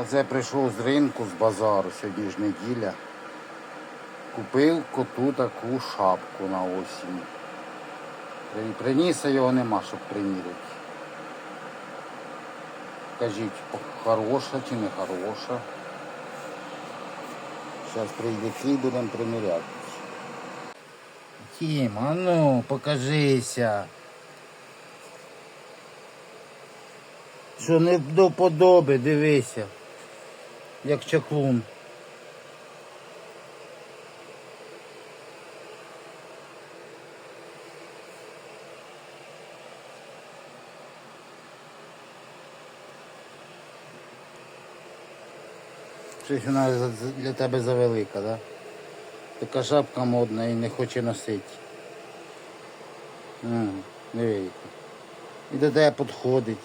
Оце прийшов з ринку, з базару, сьогодні ж неділя. Купив коту таку шапку на осінь. При- Приніс, а його нема, щоб приміряти. Кажіть, хороша чи не хороша. Зараз прийде і будемо приміряти. Тім, а ну, покажися. Що не до подоби, дивися. Як чаклун. Щось вона для тебе завелика, да? Така шапка модна і не хоче носити. Диви. яка. І до тебе підходить.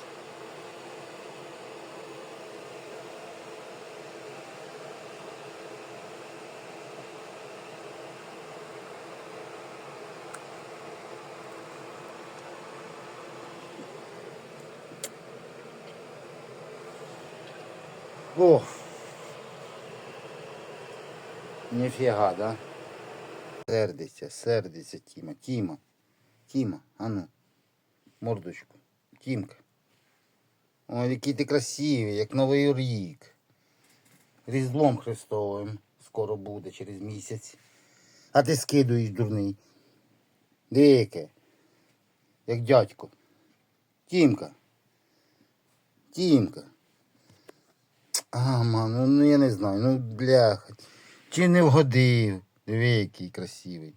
О! Ніфіга, да? Сердиться, сердиться Тіма. Тіма. Тіма, ану. Мордочку. Тімка. Ой, який ти красивий, як новий рік. Різдвом Христовим скоро буде через місяць. А ти скидуєш дурний. Дике. Як дядько. Тімка. Тімка. А, мам, ну, ну я не знаю, ну бляха. Чи не вгодив? Диви, який красивий.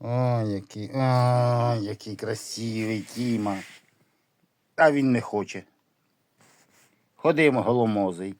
О, який. Ой, який красивий Тіма. А він не хоче. Ходимо голомозий.